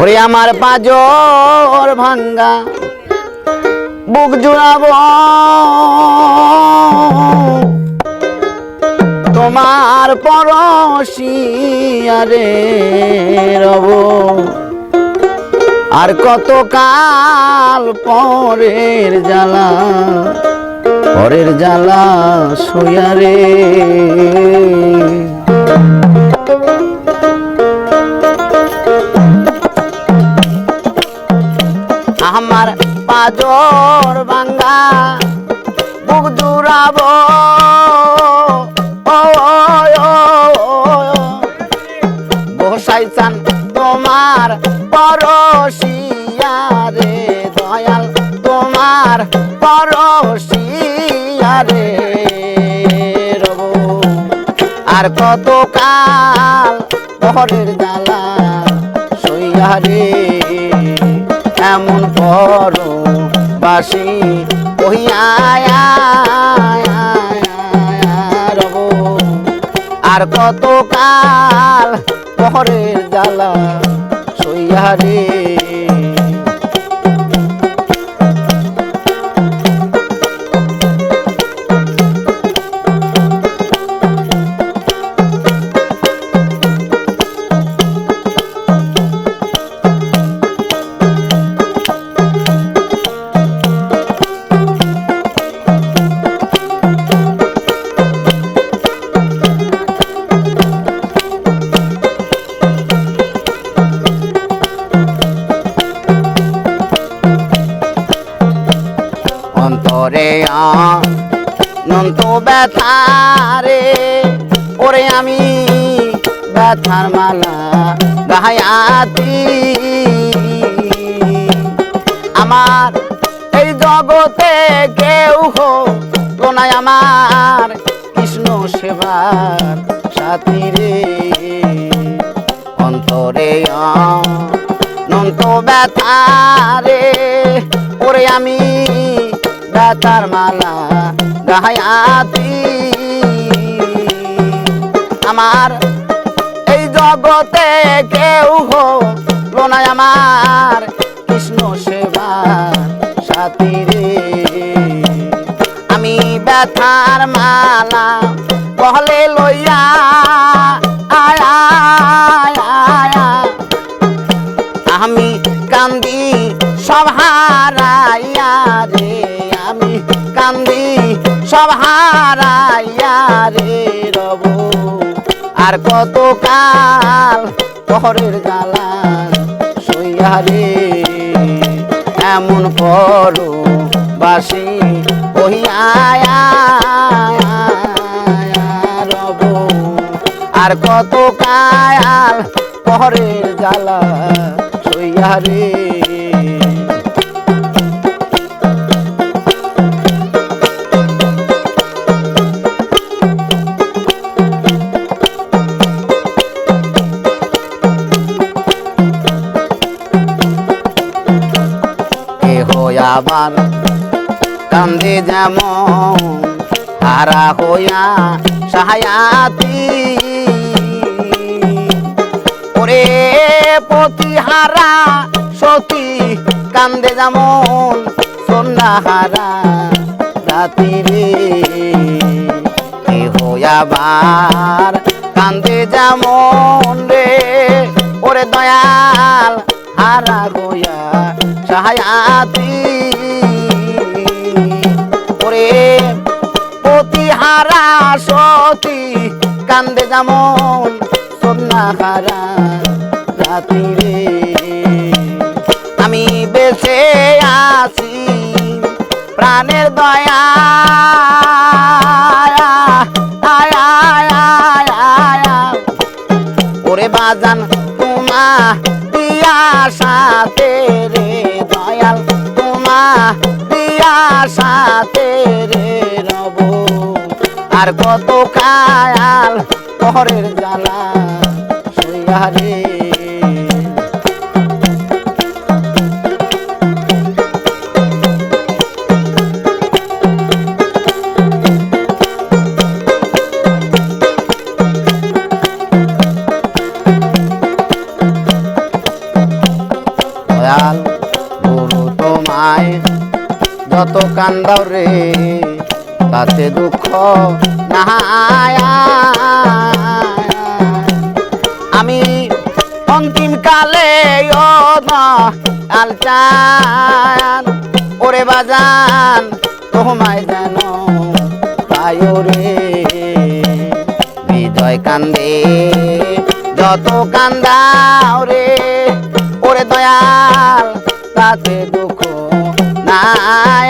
ওরে আমার পাজর ভাঙ্গা, বুক জুড়াব। তোমার পরশিয়ারে রব, আর কত কাল পরের জ্বালা পরের জ্বালা শুয়ারে পাজর ভাঙ্গা বুক জুড়াব বসাই চান তোমার পরশিয়ারে, দয়াল তোমার পরশিয়ারে। রব, আর কত কাল পরের জ্বালা সইয়ারে এমন পর বাসি রব। আর কত কাল পরের জ্বালা সইয়ারে অন্তরে নন্ত ব্যথারে ওরে আমি ব্যথার মালা গাহায়াতি আমার এই জগতে কেউ হো নাই আমার কৃষ্ণ সেবার সাথী রে। অন্তরে নন্ত ব্যথারে ওরে আমি ব্যথার মালা গাহায়াতি আমার এই জগতে কেউ হলো না আমার কৃষ্ণ সেবার সাথী রে। আমি ব্যথার মালা সব হারাইয়া রে রব। আর কত কাল পহরের জ্বালা সইয়া রে। এমন করো বাসি ওহিয়া রব। আর কত কাল পহরের জ্বালা সইয়া রে। আবার কান্দে যেমন হারা হইয়া সাহায়াতি। ওরে পতিহারা সতী, কান্দে যেমন রাতি রে হইয়াবার কান্দে যেমন রে, ওরে দয়াল হারা হইয়া সতী, কান্দে যেমন রে। আমি বেঁচে আছি প্রাণের দয়া। ওরে বাজান তোমা দিয়া সাথে রে। সাথে রে রব। আর কত কায়াল পরের জ্বালা সইয়া যত কান্দাও রে, তাতে দুঃখ না আমি অন্তিম কালে আলচান ওরে বাজান, তোমায় যেন পায়ো রে। বিজয় কান্দে, যত কান্দাও রে, ওরে দয়াল, তাতে দুঃখ নাই।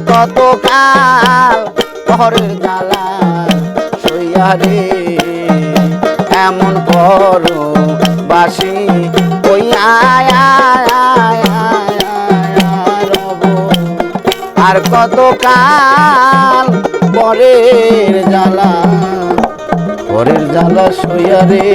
কত কাল ঘরের জ্বালা সইয়া রে এমন করো বাসি ওই আর কত কাল পরের জ্বালা পরের জ্বালা সইয়া রে